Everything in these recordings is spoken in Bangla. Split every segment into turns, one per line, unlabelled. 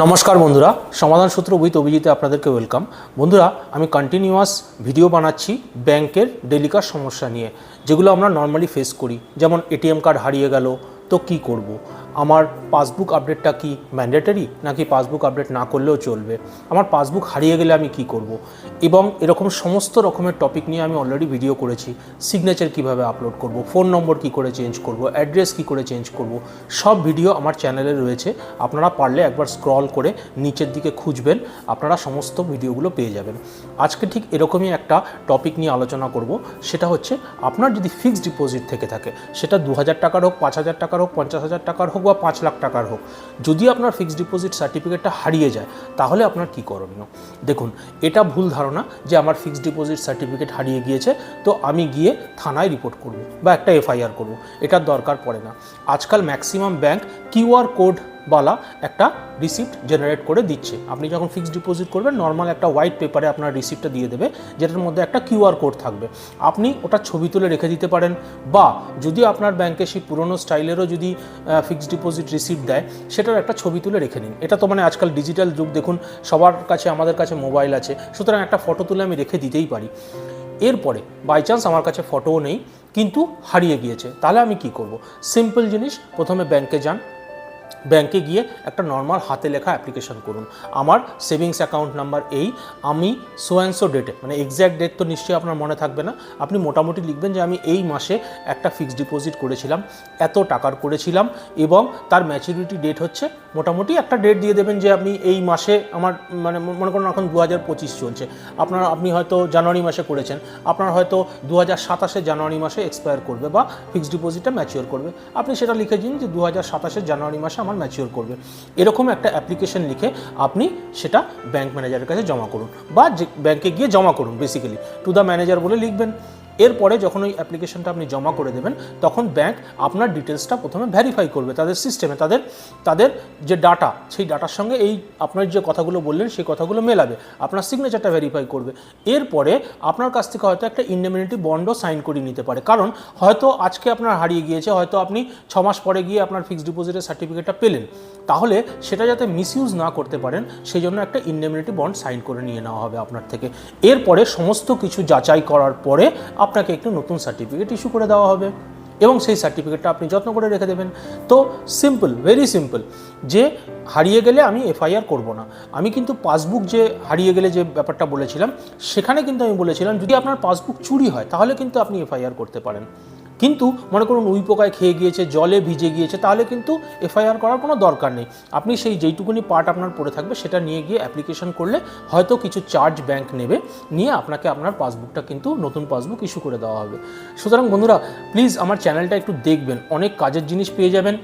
নমস্কার বন্ধুরা, সমাধান সূত্র উইথ অভিজিতে আপনাদেরকে ওয়েলকাম বন্ধুরা, আমি কন্টিনিউয়াস ভিডিও বানাচ্ছি ব্যাংকের ডেলিকার সমস্যা নিয়ে, যেগুলো আমরা নর্মালি ফেস করি যেমন এটিএম কার্ড হারিয়ে গেল, তো কি করব। আমার পাসবুক আপডেটটা কি ম্যান্ডেটারি নাকি পাসবুক আপডেট না করলেও চলবে? আমার পাসবুক হারিয়ে গেলে আমি কি করব। এবং এরকম সমস্ত রকমের টপিক নিয়ে আমি অলরেডি ভিডিও করেছি। সিগনেচার কীভাবে আপলোড করব? ফোন নম্বর কি করে চেঞ্জ করব? অ্যাড্রেস কি করে চেঞ্জ করব? সব ভিডিও আমার চ্যানেলে রয়েছে। আপনারা পারলে একবার স্ক্রল করে নিচের দিকে খুঁজবেন। আপনারা সমস্ত ভিডিওগুলো পেয়ে যাবেন। আজকে ঠিক এরকমই একটা টপিক নিয়ে আলোচনা করব। সেটা হচ্ছে, আপনার যদি ফিক্সড ডিপোজিট থেকে থাকে, সেটা দু হাজার টাকার হোক, পাঁচ হাজার টাকার হোক, পঞ্চাশ হাজার টাকার হোক বা পাঁচ লাখ টাকার হোক, যদি আপনার ফিক্সড ডিপোজিট সার্টিফিকেটটা হারিয়ে যায়, তাহলে আপনার কি করণীয়? দেখুন, এটা ভুল ধারণা যে আমার ফিক্সড ডিপোজিট সার্টিফিকেট হারিয়ে গিয়েছে, তো আমি গিয়ে থানায় রিপোর্ট করব বা একটা এফআইআর করব। এটার দরকার পড়ে না। আজকাল ম্যাক্সিমাম ব্যাংক কিউআর কোড বালা একটা রিসিপ্ট জেনারেট করে দিচ্ছে। আপনি যখন ফিক্সড ডিপোজিট করবেন নর্মাল একটা হোয়াইট পেপারে আপনার রিসিপ্টটা দিয়ে দেবে, যেটার মধ্যে একটা কিউআর কোড থাকবে। আপনি ওটা ছবি তুলে রেখে দিতে পারেন বা যদি আপনার ব্যাংকে সেই পুরনো স্টাইলেরও যদি ফিক্সড ডিপোজিট রিসিপ্ট দেয় সেটার একটা ছবি তুলে রেখে নিন। এটা তো মানে আজকাল ডিজিটাল যুগ, দেখুন সবার কাছে, আমাদের কাছে মোবাইল আছে, সুতরাং একটা ফটো তুলে আমি রেখে দিতেই পারি। এরপরে বাই চান্স আমার কাছে ফটোও নেই, কিন্তু হারিয়ে গিয়েছে। তাহলে আমি কি করব? সিম্পল জিনিস, প্রথমে ব্যাংকে যান ব্যাংকে গিয়ে একটা নর্মাল হাতে লেখা অ্যাপ্লিকেশন করুন। আমার সেভিংস অ্যাকাউন্ট নাম্বার এই, আমি সো অ্যান্ড সো ডেটে মানে এক্স্যাক্ট ডেট তো নিশ্চয়ই আপনার মনে থাকবে না, আপনি মোটামুটি লিখবেন যে আমি এই মাসে একটা ফিক্সড ডিপোজিট করেছিলাম, এত টাকার করেছিলাম এবং তার ম্যাচুরিটি ডেট হচ্ছে মোটামুটি একটা ডেট দিয়ে দেবেন যে আপনি এই মাসে আমার মানে মনে করুন এখন দু হাজার পঁচিশ চলছে। আপনার, আপনি হয়তো জানুয়ারি মাসে করেছেন, আপনার হয়তো দু হাজার সাতাশে জানুয়ারি মাসে এক্সপায়ার করবে বা ফিক্সড ডিপোজিটটা ম্যাচিওর করবে। আপনি সেটা লিখে দিন যে দু হাজার সাতাশে জানুয়ারি মাসে আমার ম্যাচিওর করবে। এরকম একটা অ্যাপ্লিকেশন লিখে আপনি সেটা ব্যাংক ম্যানেজারের কাছে জমা করুন বা ব্যাংকে গিয়ে জমা করুন বেসিক্যালি টু দ্য ম্যানেজার বলে লিখবেন। এরপরে যখন ওই অ্যাপ্লিকেশনটা আপনি জমা করে দেবেন, তখন ব্যাংক আপনার ডিটেলসটা প্রথমে ভেরিফাই করবে। তাদের সিস্টেমে তাদের তাদের যে ডাটা সেই ডাটার সঙ্গে এই আপনার যে কথাগুলো বললেন, সেই কথাগুলো মেলাবে। আপনার সিগনেচারটা ভেরিফাই করবে। এরপরে আপনার কাছ থেকে হয়তো একটা ইন্ডেমিনিটি বন্ডও সাইন করিয়ে নিতে পারে। কারণ হয়তো আজকে আপনার হারিয়ে গিয়েছে, হয়তো আপনি ছ মাস পরে গিয়ে আপনার ফিক্সড ডিপোজিটের সার্টিফিকেটটা পেলেন। তাহলে সেটা যাতে মিসইউজ না করতে পারেন সেই জন্য একটা ইন্ডেমিনিটি বন্ড সাইন করে নিয়ে নেওয়া হবে আপনার থেকে। এরপরে সমস্ত কিছু যাচাই করার পরে আপনাকে একটু নতুন সার্টিফিকেট ইস্যু করে দেওয়া হবে এবং সেই সার্টিফিকেটটা আপনি যত্ন করে রেখে দেবেন। তো সিম্পল ভেরি সিম্পল যে হারিয়ে গেলে আমি এফআইআর করব না। আমি কিন্তু পাসবুক যে হারিয়ে গেলে যে ব্যাপারটা বলেছিলাম, সেখানে কিন্তু আমি বলেছিলাম, যদি আপনার পাসবুক চুরি হয়, তাহলে কিন্তু আপনি এফআইআর করতে পারেন। কিন্তু মনে করুন উই পোকায় খেয়ে গিয়েছে, জলে ভিজে গিয়েছে, তাহলে কিন্তু এফআইআর করার কোনো দরকার নেই। আপনি সেই যেইটুকুনি পার্ট আপনার পড়ে থাকবে সেটা নিয়ে গিয়ে অ্যাপ্লিকেশন করলে হয়তো কিছু চার্জ ব্যাংক নেবে, নিয়ে আপনাকে আপনার পাসবুকটা কিন্তু নতুন পাসবুক ইস্যু করে দেওয়া হবে। সুতরাং বন্ধুরা প্লিজ আমার চ্যানেলটা একটু দেখবেন, অনেক কাজের জিনিস পেয়ে যাবেন।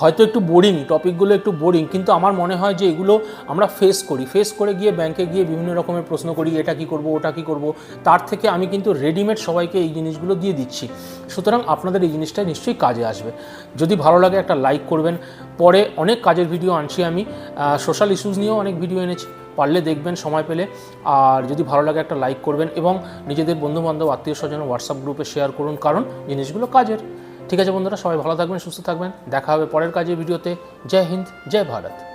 হয়তো একটু বোরিং টপিকগুলো একটু বোরিং কিন্তু আমার মনে হয় যে এগুলো আমরা ফেস করি। ফেস করে গিয়ে ব্যাংকে গিয়ে বিভিন্ন রকমের প্রশ্ন করি, এটা কি করব, ওটা কি করব, তার থেকে আমি কিন্তু রেডিমেড সবাইকে এই জিনিসগুলো দিয়ে দিচ্ছি। সুতরাং আপনাদের এই জিনিসটা নিশ্চয়ই কাজে আসবে। যদি ভালো লাগে একটা লাইক করবেন। পরে অনেক কাজের ভিডিও আনছি আমি। সোশ্যাল ইস্যুস নিয়েও অনেক ভিডিও এনেছি। পারলে দেখবেন, সময় পেলে। আর যদি ভালো লাগে একটা লাইক করবেন এবং নিজেদের বন্ধুবান্ধব, আত্মীয় স্বজন হোয়াটসঅ্যাপ গ্রুপে শেয়ার করুন, কারণ জিনিসগুলো কাজের। ঠিক আছে বন্ধুরা, সবাই ভালো থাকবেন, সুস্থ থাকবেন। দেখা হবে পরের কাজের ভিডিওতে। জয় হিন্দ, জয় ভারত।